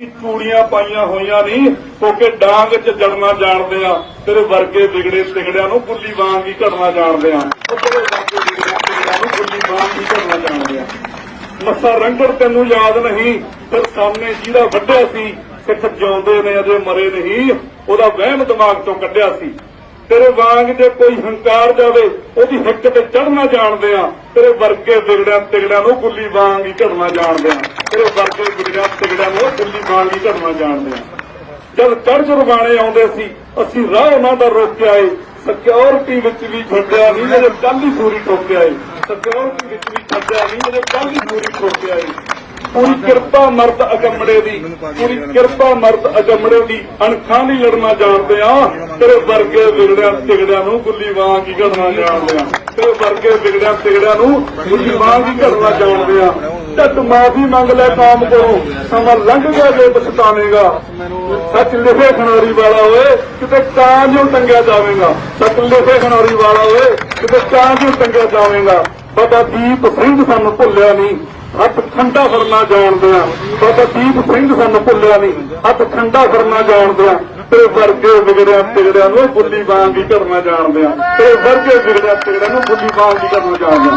ਚੂੜੀਆਂ ਪਾਈਆਂ ਹੋਈਆਂ ਨਹੀਂ ਕੋਕੇ ਡਾਂਗ 'ਚ ਜੜਨਾ ਜਾਣਦੇ ਆ ਤੇਰੇ ਵਰਗੇ ਵਿਗੜੇ ਤਿਗੜਿਆਂ ਨੂੰ ਗੁੱਲੀ ਵਾਂਗ ਹੀ ਘੜਨਾ ਜਾਣਦੇ ਆ। ਉਹ ਤੇਰੇ ਵਰਗੇ ਵਿਗੜੇ ਤਿਗੜਿਆਂ ਨੂੰ ਗੁੱਲੀ ਵਾਂਗ ਹੀ ਘੜਨਾ ਜਾਣਦੇ ਆ। ਮੱਸਾ ਰੰਗੜ ਤੈਨੂੰ ਯਾਦ ਨਹੀਂ, ਫਿਰ ਸਾਹਮਣੇ ਜਿਹਦਾ ਵੱਢਿਆ ਸੀ, ਸਿੱਖ ਜਿਉਂਦੇ ਨੇ ਅਜੇ ਮਰੇ ਨਹੀਂ, ਉਹਦਾ ਵਹਿਮ ਦਿਮਾਗ ਤੋਂ ਕੱਢਿਆ ਸੀ। ਤੇਰੇ ਵਾਂਗ ਜੇ ਕੋਈ ਹੰਕਾਰ ਜਾਵੇ, ਉਹਦੀ ਹਿੱਕ ਤੇ ਚੜਨਾ ਜਾਣਦੇ ਆ। ਤੇਰੇ ਵਰਗੇ ਵਿਗੜਿਆਂ ਤਿਗੜਿਆਂ ਨੂੰ ਗੁੱਲੀ ਵਾਂਗ ਹੀ ਘੜਨਾ ਜਾਣਦੇ ਆ। ਤੇਰੇ ਵਰਗੇ ਵਿਗੜਿਆਂ ਤਿਗੜਿਆਂ ਨੂੰ ਗੁੱਲੀ ਵਾਂਗ ਹੀ ਘੜਨਾ ਜਾਣਦੇ ਆ। ਜਦ ਚੜ੍ਹ ਰਵਾਣੇ ਆਉਂਦੇ ਸੀ, ਅਸੀਂ ਰਾਹ ਉਹਨਾਂ ਦਾ ਰੋਕਿਆ ਏ। ਸਿਕਿਉਰਿਟੀ ਵਿੱਚ ਵੀ ਛੱਡਿਆ ਨਹੀਂ ਜਿਹੜੇ ਕੱਲ ਹੀ ਸੂਰੀ ਠੋਕਿਆ ਏ। ਸਿਕਿਉਰਿਟੀ ਵਿੱਚ ਵੀ ਛੱਡਿਆ ਨਹੀਂ ਜਿਹੜੇ ਕੱਲ ਹੀ ਸੂਰੀ ਠੋਕਿਆ ਏ। ਪੂਰੀ ਕਿਰਪਾ ਮਰਦ ਅਗੰਮੜੇ ਦੀ, ਪੂਰੀ ਕਿਰਪਾ ਮਰਦ ਅਗੰਮੜੇ ਦੀ, ਅਣਖਾਂ ਦੀ ਲੜਨਾ ਜਾਣਦੇ ਆ। ਤੇਰੇ ਵਰਗੇ ਵਿਗੜਿਆਂ ਤਿਗੜਿਆਂ ਨੂੰ ਗੁੱਲੀ ਵਾਂਗ ਹੀ ਘੜਨਾ ਜਾਣਦੇ ਆ। ਤੇਰੇ ਵਰਗੇ ਵਿਗੜਿਆ ਤਿਗੜਿਆਂ ਨੂੰ ਗੁੱਲੀ ਵਾਂਗ ਹੀ ਘੜਨਾ ਆ। ਜਦ ਮਾਫੀ ਮੰਗ ਲੈ ਕਾਮ ਕੋਲੋਂ। ਸਮਾਂ ਲੰਘ ਗਿਆ ਜੇ ਪਛਤਾਵੇਂਗਾ। ਸੱਚ ਲਿਖੇ ਖਨੌਰੀ ਵਾਲਾ ਓਏ ਕਿਤੇ ਕਾਂ ਜਿਉ ਟੰਗਿਆ ਜਾਵੇਗਾ। ਸੱਚ ਲਿਖੇ ਖਨੌਰੀ ਵਾਲਾ ਓਏ ਕਿਤੇ ਕਾਂ ਜਿਉ ਟੰਗਿਆ ਜਾਵੇਗਾ। ਬਾਬਾ ਦੀਪ ਸਿੰਘ ਸਾਨੂੰ ਭੁੱਲਿਆ ਨਹੀਂ। ਹੱਥ ਠੰਡਾ ਫੜਨਾ ਜਾਣਦੇ ਆ। ਬਾਬਾ ਦੀਪ ਸਿੰਘ ਸਾਨੂੰ ਭੁੱਲਿਆ ਨਹੀਂ। ਹੱਥ ਠੰਡਾ ਫੜਨਾ ਜਾਣਦੇ ਆ। ਤੇਰੇ ਵਰਗੇ ਵਿਗੜਿਆ ਤਿਗੜਿਆਂ ਨੂੰ ਬੁੱਲੀ ਵਾਂਗ ਹੀ ਕਰਨਾ ਜਾਣਦੇ ਆ। ਤੇਰੇ ਵਰਗੇ ਵਿਗੜਿਆ ਤਿਗੜਿਆਂ ਨੂੰ ਬੁੱਲੀ ਵਾਂਗ ਹੀ ਕਰਨਾ ਜਾਣਦੇ ਆ।